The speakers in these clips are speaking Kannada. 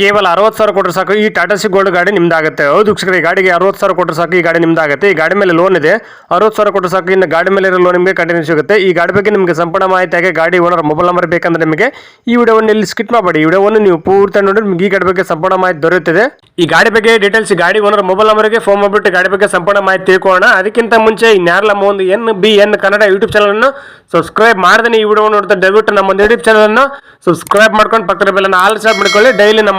ಕೇವಲ ಅರವತ್ತು ಸಾವಿರ ಕೊಟ್ಟರೆ ಸಾಕು ಈ ಟಾಟಾ ಸಿ ಗೋಲ್ಡ್ ಗಾಡಿ ನಿಮ್ದಾಗುತ್ತೆ. ಹೌದು ವೀಕ್ಷಕರೇ, ಈ ಗಾಡಿಗೆ ಅರವತ್ತು ಸಾವಿರ ಕೊಟ್ಟರೆ ಸಾಕು ಈ ಗಾಡಿ ನಿಮ್ದಾಗುತ್ತೆ. ಈ ಗಾಡಿ ಮೇಲೆ ಲೋನ್ ಇದೆ. ಅರವತ್ತು ಸಾವಿರ ಕೊಟ್ಟರೆ ಸಾಕು ಇನ್ನು ಗಾಡಿ ಮೇಲೆ ಲೋನ್ ನಿಮಗೆ ಕಂಟಿನ್ಯೂ ಸಿಗುತ್ತೆ. ಈ ಗಾಡಿ ಬಗ್ಗೆ ನಿಮಗೆ ಸಂಪೂರ್ಣ ಮಾಹಿತಿ ಗಾಡಿ ಓನರ್ ಮೊಬೈಲ್ ನಂಬರ್ ಬೇಕಂದ್ರೆ ನಿಮಗೆ ಈ ವಿಡಿಯೋವನ್ನು ಇಲ್ಲಿ ಸ್ಕಿಟ್ ಮಾಡಬೇಡಿ. ಈ ವಿಡಿಯೋವನ್ನು ನೀವು ಪೂರ್ತಿ ನೋಡಿ ನಿಮಗೆ ಈ ಗಾಡಿ ಬಗ್ಗೆ ಸಂಪೂರ್ಣ ಮಾಹಿತಿ ದೊರೆಯುತ್ತದೆ. ಈ ಗಾಡಿ ಬಗ್ಗೆ ಡೀಟೇಲ್ಸ್ ಗಾಡಿ ಓನರ್ ಮೊಬೈಲ್ ನಂಬರ್ಗೆ ಫೋನ್ ಮಾಡಿಬಿಟ್ಟು ಗಾಡಿ ಬಗ್ಗೆ ಸಂಪೂರ್ಣ ಮಾಹಿತಿ ತಿಳ್ಕೊಳ್ಳೋಣ. ಅದಕ್ಕಿಂತ ಮುಂಚೆ ಇನ್ಯಾರಲ್ಲ ನಮ್ಮ ಒಂದು N B N Kannada YouTube channel ಅನ್ನು ಸಬ್ಸ್ಕ್ರೈಬ್ ಮಾಡದೇ ಈ ವಿಡಿಯೋ ನೋಡ್ತಾ ದಯವಿಟ್ಟು ನಮ್ಮ ಒಂದು ಯೂಟ್ಯೂಬ್ ಚಾನಲನ್ನು ಸಬ್ಸ್ಕ್ರೈಬ್ ಮಾಡ್ಕೊಂಡು ಪಕ್ಕದ ಬೆಲ್ಲ ಆಲ್ ಸ್ಟಾರ್ಟ್ ಮಾಡ್ಕೊಳ್ಳಿ. ಡೈಲಿ ನಮ್ಮ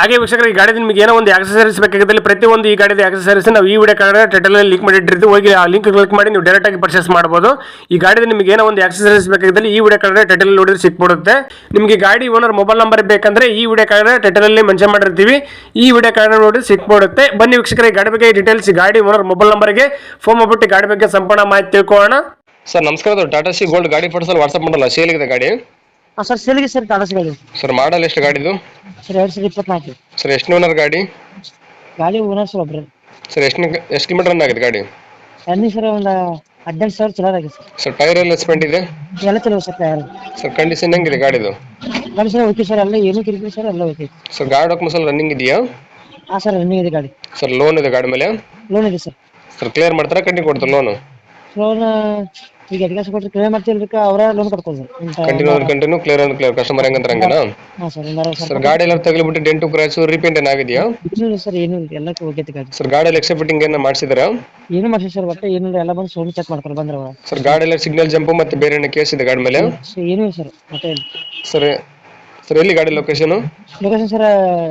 ಹಾಗೆ ವೀಕ್ಷಕರು, ಈ ಗಾಡಿ ನಿಮಗೆ ಏನೋ ಒಂದು ಆಕ್ಸಸರೀಸ್ ಬೇಕಾಗಿದ್ದಲ್ಲಿ ಪ್ರತಿಯೊಂದು ಈ ಗಾಡಿದ ಆಕ್ಸಸರೀಸ್ ನಾವು ಈ ವಿಡಿಯೋ ಕಾರ್ಡ್ ಟೈಟಲ್ ಲಿಂಕ್ ಮಾಡಿಟ್ಟಿರ್ತೀವಿ. ಹೋಗಿ ಆ ಲಿಂಕ್ ಕ್ಲಿಕ್ ಮಾಡಿ ನೀವು ಡೈರೆಕ್ಟ್ ಆಗಿ ಪರ್ಚೇಸ್ ಮಾಡಬಹುದು ಈ ಗಾಡಿದ ನಿಮಗೆ ಏನೋ ಒಂದು ಆಕ್ಸಸರೀಸ್ ಬೇಕಾಗಿದ್ದಲ್ಲಿ ಈ ವಿಡಿಯೋ ಕಾರ್ಡ್ ಟೈಟಲ್ ನೋಡಿದ್ರೆ ಸಿಕ್ಬಿಡುತ್ತೆ. ನಿಮಗೆ ಗಾಡಿ ಓನರ್ ಮೊಬೈಲ್ ನಂಬರ್ ಬೇಕಂದ್ರೆ ಈ ವಿಡಿಯೋ ಕಾರ್ಡ್ ಟೈಟಲ್ ಅಲ್ಲಿ ಮೆನ್ಷನ್ ಮಾಡಿರ್ತೀವಿ. ಈ ವಿಡಿಯೋ ಕಾರ್ಡ್ ನೋಡಿ ಸಿಕ್ಬಿಡುತ್ತೆ. ಬನ್ನಿ ವೀಕ್ಷಕರ ಗಾಡಿ ಬಗ್ಗೆ ಡೀಟೇಲ್ಸ್ ಗಾಡಿ ಓನರ್ ಮೊಬೈಲ್ ನಂಬರ್ಗೆ ಫೋನ್ ಮಾಡ್ಬಿಟ್ಟು ಗಾಡಿ ಬಗ್ಗೆ ಸಂಪೂರ್ಣ ಮಾಹಿತಿ ತಿಳ್ಕೊಳ್ಳೋಣ. ಸರ್, ನಮಸ್ಕಾರ. ಟಾಟಾ ಸಿ ಗೋಲ್ಡ್ ಗಾಡಿ ಫೋಟೋಸಲ್ಲಿ ವಾಟ್ಸಪ್ ಮಾಡಲ್ಲ ಸೇಲಿಗಿದೆ ಗಾಡಿ. ಹಾಂ ಸರ್ ಸೇಲಿಗೆ ಸರ್ ಟಾಟಾ ಗಾಡಿ ಸರ್ ಮಾಡಲ್ ಎಷ್ಟು ಗಾಡಿದು? ಸರ್ ಎರಡು ಸಾವಿರದ ಇಪ್ಪತ್ನಾಲ್ಕು. ಸರ್ ಎಷ್ಟು ಓನರ್ ಗಾಡಿ? ಗಾಡಿ ಓನರ್ ಸರ್ ಒಬ್ರು. ಸರ್ ಎಷ್ಟು ಎಷ್ಟು ಕಿಲೋಮೀಟರ್ ರನ್ ಆಗಿದೆ ಗಾಡಿ? ಅನ್ನಿ ಸರ್ ಒಂದು ಹದಿನೆಂಟು ಸಾವಿರ ಚಲೋ ಆಗಿದೆ ಸರ್. ಸರ್ ಟೈರ್ ಎಲ್ಲ ಸ್ಪೆಂಡ್ ಇದೆ? ಎಲ್ಲ ಚಲೋ ಸರ್ ಟೈರ್. ಸರ್ ಕಂಡೀಷನ್ ಹೆಂಗಿದೆ ಗಾಡಿದು? ಗಾಡಿ ಸರ್ ಓಕೆ ಸರ್ ಎಲ್ಲ ಏನು ಕಿರಿಕಿರಿ ಸರ್ ಎಲ್ಲ ಓಕೆ. ಸರ್ ಗಾಡಿ ಡಾಕ್ಯುಮೆಂಟ್ಸ್ ಎಲ್ಲ ರನ್ನಿಂಗ್ ಇದೆಯಾ? ಹಾಂ ಸರ್ ರನ್ನಿಂಗ್ ಇದೆ ಗಾಡಿ. ಸರ್ ಲೋನ್ ಇದೆ ಗಾಡಿ ಮೇಲೆ? ಲೋನ್ ಇದೆ ಸರ್. ಸರ್ ಕ್ಲಿಯರ್ ಮಾಡ್ತಾರಾ ಕಂಟಿನ್ಯೂ ಕೊಡ್ತಾರೆ ಲೋನು ಲೋನ್ ಈಗ ಎಡ್ಗಾಸ ಕೊಟ್ರ ಕ್ಲಿಯರ್ ಮಾಡ್ತಿಲ್ಲ ಅವರೇ ಲೋನ್ ಕಟ್ಬೋದು ಕಂಟಿನ್ಯೂ ಕಂಟಿನ್ಯೂ ಕಂಟಿನ್ಯೂ ಕ್ಲಿಯರ್ ಅಂದ್ರೆ ಕ್ಲಿಯರ್ ಕಸ್ಟಮರ್ ಹೆಂಗಂದ್ರೆ ಹಂಗೇನಾ ಹಾಂ ಸರ್ ಒಂದು ಅರವತ್ತು ಸರ್ ಗಾಡಿ ಎಲ್ಲ ತಗಲಿಬಿಟ್ಟು ಡೆಂಟು ಕ್ರಾಚು ರೀಪೇಂಟ್ ಏನಾಗಿದೆಯಾ ಏನೂ ಇಲ್ಲ ಸರ್ ಏನು ಇಲ್ಲ. ಎಲ್ಲ ಹೋಗೈತೆ ಗಾಡಿ. ಸರ್ ಗಾಡಿ ಎಲ್ಲ ಎಕ್ಸೆಪ್ಟಿಂಗ್ ಏನು ಮಾಡಿಸಿದಾರಾ ಏನು ಮಾಡ್ಸಿ ಸರ್ ಒಟ್ಟು ಏನು ಎಲ್ಲ ಬಂದು ಸೋನು ಚೆಕ್ ಮಾಡ್ತಾರೆ ಬಂದ್ರೆ ಅವ ಸರ್ ಗಾಡಿ ಎಲ್ಲ ಸಿಗ್ನಲ್ ಜಂಪ್ ಮತ್ತೆ ಬೇರೆ ಏನೋ ಕೇಸ್ ಇದೆ ಗಾಡಿ ಮೇಲೆ? ಸರ್ ಏನೂ ಇಲ್ಲ ಸರ್ ಮತ್ತೆ ಸರ್ ಸರ್ ಎಲ್ಲಿ ಗಾಡಿ ಲೊಕೇಶನ್ ಲೊಕೇಶನ್ ಸರ್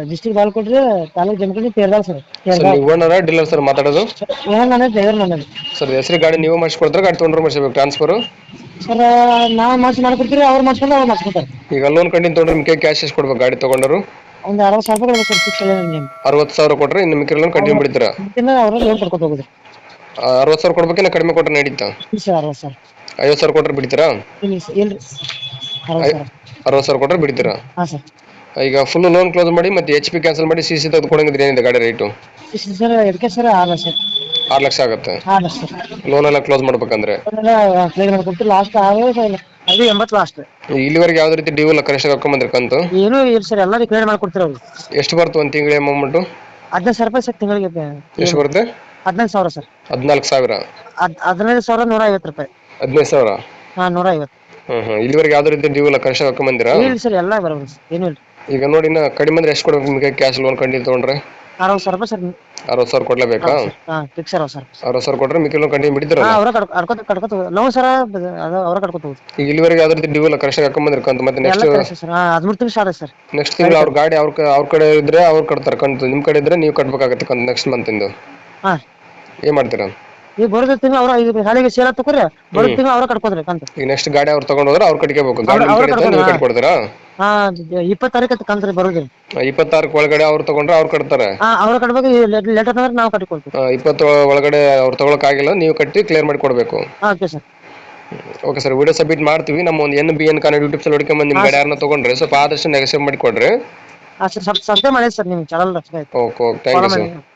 ಡಿಸ್ಟ್ರಿಕ್ಟ್ ಬಾಲ್ಕೋಟ್ರಿ ತಾಲೂಕ್ ಜಮಖಂಡಿ ಪೇರ್ದಾಲ್ ಸರ್. ಸರ್ ನೀವು ಓನರ ಡೀಲರ್ ಸರ್ ಮಾತಾಡೋದು? ಓನರ್ ನಾನೇ ಡ್ರೈವರ್ ನಾನೇ. ಸರ್ ಹೆಸರು ಗಾಡಿ ನೀವು ಮಾಡಿಸ್ಕೊಡ್ತಾರೆ ಗಾಡಿ ತೊಗೊಂಡ್ರೆ ಮಾಡಿಸ್ಬೇಕು ಟ್ರಾನ್ಸ್ಫರ್ ಸರ್ ನಾವು ಮಾಡ್ಸಿ ಮಾಡ್ಕೊಡ್ತೀರಿ ಅವ್ರು ಮಾಡ್ಸ್ಕೊಂಡು ಅವ್ರು ಮಾಡ್ಸ್ಕೊತಾರೆ ಈಗ ಲೋನ್ ಕಂಡಿನ ತೊಗೊಂಡ್ರೆ ನಿಮಗೆ ಕ್ಯಾಶ್ ಎಷ್ಟು ಕೊಡ್ಬೇಕು ಗಾಡಿ ತೊಗೊಂಡ್ರು? ಒಂದು ಅರವತ್ತು ಸಾವಿರ ರೂಪಾಯಿ ಕೊಡ್ಬೇಕು ಸರ್ ಫಿಕ್ಸ್ ನಿಮ್ಗೆ. ಅರವತ್ತು ಸಾವಿರ ಕೊಟ್ಟರೆ ಇನ್ನು ಮಿಕ್ಕಿರೋ ಲೋನ್ ಕಂಟಿನ್ಯೂ ಬಿಡ್ತೀರಾ? ಇದನ್ನ ಅವ್ರ ಲೋನ್ ಕೊಡ್ಕೊಂಡು ಹೋಗೋದು. ಅರವತ್ತು ಸಾವಿರ ಕೊಡ್ಬೇಕಿನ್ನ ಕಡಿಮೆ ಕೊಟ್ಟರೆ ನಡೀತಾ? ಇಲ್ಲ ಸರ್ ಅರವತ್ತು ಸಾವಿರ. ಐವತ್ತು ಸಾವಿರ ಕೊಟ್ಟರೆ ಬಿಡ್ತೀರಾ? ಇಲ್ಲ ಸರ್ ಇಲ್ರಿ. ಅರವತ್ತು ಸಾವಿರ ಕೊಟ್ಟರೆ ಬಿಡ್ತೀರಾ? ಹಾಂ ಸರ್. ಈಗ ಫುಲ್ ಲೋನ್ ಕ್ಲೋಸ್ ಮಾಡಿ ಮತ್ತೆ ಎಚ್ ಪಿ ಕ್ಯಾನ್ಸಲ್ ಮಾಡಿ ಸಿ ಸಿ ತೆಗೆದು ಕೊಡಂಗಿದ್ರೆ ಏನಿದೆ ಗಾಡಿ ರೇಟು ಸರ್ ಎದಕ್ಕೆ ಸರ್ ಆರು ಲಕ್ಷ? ಆರು ಲಕ್ಷ ಆಗುತ್ತೆ. ಆರು ಸರ್ ಲೋನ್ ಎಲ್ಲ ಕ್ಲೋಸ್ ಮಾಡ್ಬೇಕಂದ್ರೆ? ಕ್ಲಿಯರ್ ಮಾಡ್ಕೊಡ್ತೀವಿ ಲಾಸ್ಟ್ ಆರು ಅದು ಎಂಬತ್ತು ಲಾಸ್ಟ್ ಇಲ್ಲಿವರೆಗೆ ಯಾವ್ದು ರೀತಿ ಡ್ಯೂ ಇಲ್ಲ ಕರೆಕ್ಟ್ ಹಾಕೊಂಬಂದ್ರೆ ಕಂತು? ಏನೂ ಇಲ್ಲ ಸರ್ ಎಲ್ಲ ಕ್ಲಿಯರ್ ಮಾಡ್ಕೊಡ್ತೀರ ಅವ್ರು. ಎಷ್ಟು ಬರುತ್ತೆ ಒಂದು ತಿಂಗಳ ಅಮೌಂಟು ಹದಿನೈದು ಸಾವಿರ ರೂಪಾಯಿ ಸರ್ ತಿಂಗಳಿಗೆ. ಎಷ್ಟು ಬರುತ್ತೆ? ಹದಿನೈದು ಸಾವಿರ ಸರ್. ಹದಿನಾಲ್ಕು ಸಾವಿರ. ಹದ್ ಹದಿನೈದು ಸಾವಿರ ನೂರ ಐವತ್ತು ರೂಪಾಯಿ. ಹದಿನೈದು ಸಾವಿರ? ಹಾಂ ನೂರ ಐವತ್ತು. ಹ್ಮ್ ಹ್ಮ್. ಇಲ್ಲಿವರೆಗೆ ಯಾವ್ದು ರೀತಿ ನೀವು ಇಲ್ಲ ಕರೆಕ್ಟ್ ಹಾಕೊಂಬಂದಿರಾ ಇಲ್ಲ ಸರ್ ಎಲ್ಲ ಬರಬಹುದು ಸರ್. ಏನೂ ಇಲ್ಲ. ಈಗ ನೋಡಿ ಇನ್ನ ಕಡಿಮೆ ಅಂದ್ರೆ ಎಷ್ಟು ಕೊಡ್ಬೇಕು ನಿಮಗೆ? ಕ್ಯಾಶ್ ಲೋನ್ ಕಂಟಿನ್ಯೂ ತಗೊಂಡ್ರೆ? ಅರವತ್ತು ಸಾವಿರ ರೂಪಾಯಿ ಸರ್. ಅರವತ್ತು ಸಾವಿರ ಕೊಡ್ಲೇಬೇಕಾ? ಹಾಂ ಫಿಕ್ಸ್ ಅರವತ್ತು ಸಾವಿರ ಅರವತ್ತು ಸಾವಿರ ಕೊಟ್ರೆ ಮಿಕ್ಕಿ ಲೋನ್ ಕಂಟಿನ್ಯೂ ಬಿಡ್ತೀರಾ ಹಾಂ ಅವರ ಕಡ್ಕೊತ ಕಡ್ಕೊತ ಲೋನ್ ಸರ ಅದು ಅವರ ಕಡ್ಕೊತ ಹೋಗುದು. ಈಗ ಇಲ್ಲಿವರೆಗೆ ಯಾವ್ದೇ ರೀತಿ ಇಲ್ಲ ಕರೆಕ್ಟ್ ಹಾಕೊಂಬಂದ್ರೆ ಕಂತು? ಮತ್ತೆ ಎಲ್ಲ ನೆಕ್ಸ್ಟ್ ಸರ್ ಹಾಂ ಹದಿಮೂರು ತಿಂಗಳು ಸಾಲ ಸರ್. ನೆಕ್ಸ್ಟ್ ತಿಂಗಳು ಅವ್ರ ಗಾಡಿ ಅವ್ರ ಕ- ಅವ್ರ ಕಡೆ ಇದ್ರೆ ಅವ್ರು ಕಟ್ತಾರೆ ಕಂತು. ನಿಮ್ಮ ಕಡೆ ಇದ್ರೆ ನೀವು ಕಟ್ಬೇಕಾಗತ್ತೆ ಕಂತು ನೆಕ್ಸ್ಟ್ ಮಂತಿಂದು ಹಾಂ. ಏನ್ ಮಾಡ್ತೀರಾ? ಈಗ ಬರೋದು ತಿಂಗಳ ಅವ್ರ ಈಗ ಶಾಲೆಗೆ ಸೇಲ್ ತಕೋರಿ ಬರೋ ತಿಂಗಳ ಅವ್ರ ಕಟ್ಕೋದ್ರಿ ಕಂತ. ಈಗ ನೆಕ್ಸ್ಟ್ ಗಾಡಿ ಅವ್ರ ತಗೊಂಡ್ ಹೋದ್ರೆ ಅವ್ರು ಕಟ್ಕೋಬೇಕು ಗಾಡಿ ನಿಮ್ ಅವ್ರು ಕಡೆ ಇದ್ರೆ ನೀವು. ಕಟ್ಕೊಡ್ತೀರಾ? ಹಾ ಇಪ್ಪತ್ತು ತಾರೀಕು ಕಂತ್ರಿ ಬರೋದ್ರಿ ಇಪ್ಪತ್ತಾರಕ್ಕೆ ಒಳಗಡೆ ಅವ್ರ ತಗೊಂಡ್ರೆ ಅವ್ರ ಕಟ್ತಾರೆ. ಹಾ ಅವ್ರ ಕಟ್ಬೇಕು ಲೆಟರ್ ತಂದ್ರೆ ನಾವು ಕಟ್ಕೊಳ್ತೀವಿ. ಇಪ್ಪತ್ತು ಒಳಗಡೆ ಅವ್ರ ತಗೊಳಕ್ ಆಗಿಲ್ಲ ನೀವು ಕಟ್ಟಿ ಕ್ಲಿಯರ್ ಮಾಡಿ ಕೊಡಬೇಕು. ಹಾ okay sir. Okay sir video submit ಮಾಡ್ತೀವಿ. ನಮ್ಮ ಒಂದು N B N Kannada YouTube ಸಲ್ಲಿ ಹುಡ್ಕೊಂಡ್ ನಿಮ್ಮ ಗಾಡಿ ಯಾರನ್ನ ತಗೊಂಡ್ರೆ ಸ್ವಲ್ಪ ಆದಷ್ಟು ನೆಗೆಸಿವ್ ಮಾಡಿ ಕೊಡ್ರಿ. ಹಾ ಸರ್ ಸ್ವಲ್ಪ ಸದ್ಯ ಮಾಡಿ ಸರ್ ನಿಮ್ಮ ಚಾನೆಲ್ ಆಯ್ತು. Okay okay thank you sir.